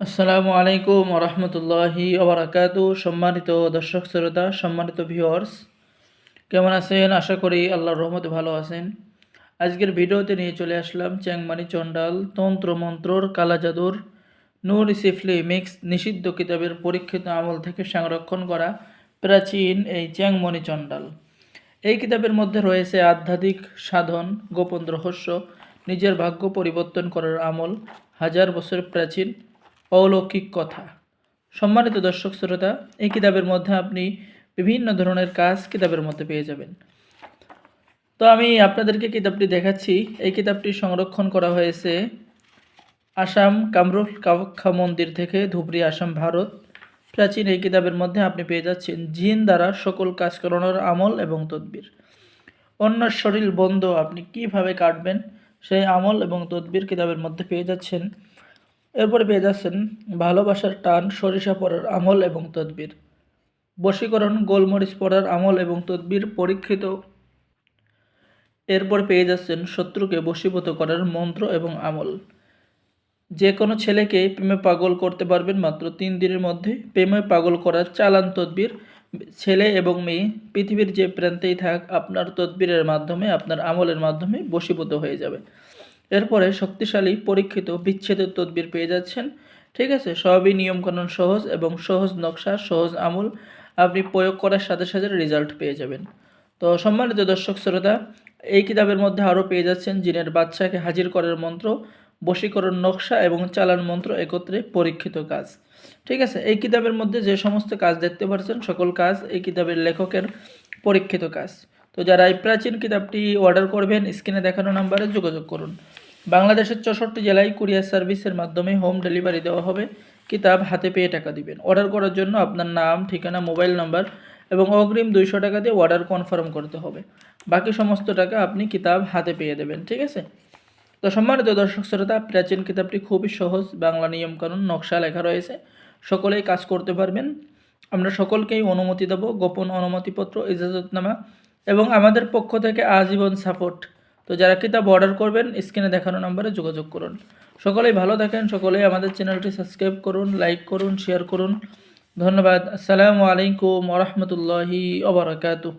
আসসালামু আলাইকুম রহমতুল্লাহি ওবরাকাতু। সম্মানিত দর্শক, শ্রোতা, সম্মানিত ভিউয়ার্স কেমন আছেন? আশা করি আল্লাহর রহমতে ভালো আছেন। আজকের ভিডিওতে নিয়ে চলে আসলাম চ্যাংমানি চণ্ডাল তন্ত্র মন্ত্রর কালা জাদুর নূর সিফলি মিক্স নিষিদ্ধ কিতাবের পরীক্ষিত আমল থেকে সংরক্ষণ করা প্রাচীন এই চ্যাংমণি চণ্ডাল। এই কিতাবের মধ্যে রয়েছে আধ্যাত্মিক সাধন, গোপন রহস্য, নিজের ভাগ্য পরিবর্তন করার আমল, হাজার বছর প্রাচীন অলৌকিক কথা। সম্মানিত দর্শক শ্রোতা, এই কিতাবের মধ্যে আপনি বিভিন্ন ধরনের কাজ কিতাবের মধ্যে পেয়ে যাবেন। তো আমি আপনাদেরকে কিতাবটি দেখাচ্ছি। এই কিতাবটি সংরক্ষণ করা হয়েছে আসাম কামরুল কামাখ্যা মন্দির থেকে ধুবড়ি আসাম, ভারত। প্রাচীন এই কিতাবের মধ্যে আপনি পেয়ে যাচ্ছেন জিন দ্বারা সকল কাজ করানোর আমল এবং তদবির। অন্য শরীর বন্ধ আপনি কীভাবে কাটবেন, সেই আমল এবং তদবির কিতাবের মধ্যে পেয়ে যাচ্ছেন। এরপরে পেয়ে যাচ্ছেন ভালোবাসার টান, সরিষা পড়ার আমল এবং তদবির। বশীকরণ, গোলমরিচ পড়ার আমল এবং তদবির পরীক্ষিত। এরপর পেয়ে যাচ্ছেন শত্রুকে বশীভূত করার মন্ত্র এবং আমল। যে কোনো ছেলেকে প্রেমে পাগল করতে পারবেন মাত্র তিন দিনের মধ্যে। প্রেমে পাগল করার চালান তদবির, ছেলে এবং মেয়ে, পৃথিবীর যে প্রান্তেই থাক, আপনার তদবিরের মাধ্যমে, আপনার আমলের মাধ্যমে বশীভূত হয়ে যাবে। এরপরে শক্তিশালী, পরীক্ষিত, বিচ্ছেদের তদবির পেয়ে যাচ্ছেন। ঠিক আছে, সবই নিয়মকানুন সহজ এবং সহজ নকশা, সহজ আমল। আপনি প্রয়োগ করার সাথে সাথে রেজাল্ট পেয়ে যাবেন। তো সম্মানিত দর্শক শ্রোতা, এই কিতাবের মধ্যে আরও পেয়ে যাচ্ছেন জিনের বাচ্চাকে হাজির করার মন্ত্র, বশীকরণ নকশা এবং চালান মন্ত্র একত্রে পরীক্ষিত কাজ। ঠিক আছে, এই কিতাবের মধ্যে যে সমস্ত কাজ দেখতে পাচ্ছেন, সকল কাজ এই কিতাবের লেখকের পরীক্ষিত কাজ। তো যারা এই প্রাচীন কিতাবটি অর্ডার করবেন স্ক্রিনে দেখানো নাম্বারে যোগাযোগ করুন। বাংলাদেশের চৌষট্টি জেলায় কুরিয়ার সার্ভিসের মাধ্যমে হোম ডেলিভারি দেওয়া হবে। কিতাব হাতে পেয়ে টাকা দিবেন। অর্ডার করার জন্য আপনার নাম, ঠিকানা মোবাইল নাম্বার এবং অগ্রিম দুইশো টাকা দিয়ে অর্ডার কনফার্ম করতে হবে। বাকি সমস্ত টাকা আপনি কিতাব হাতে পেয়ে দেবেন, ঠিক আছে? তো সম্মানিত দর্শক শ্রোতা, প্রাচীন কিতাবটি খুবই সহজ, বাংলা নিয়মকানুন, নকশা লেখা রয়েছে। সকলেই কাজ করতে পারবেন। আমরা সকলকেই অনুমতি দেব। গোপন অনুমতিপত্র, ইজাজতনামা এবং আমাদের পক্ষ থেকে আজীবন সাপোর্ট। তো যারা কিতাব অর্ডার করবেন, স্ক্রিনে দেখানো নম্বরে যোগাযোগ করুন। সকলেই ভালো থাকেন, সকলেই আমাদের চ্যানেলটি সাবস্ক্রাইব করুন, লাইক করুন শেয়ার করুন। ধন্যবাদ। আসসালামু আলাইকুম ওরহমতুল্লাহি ওবরাকাতুহ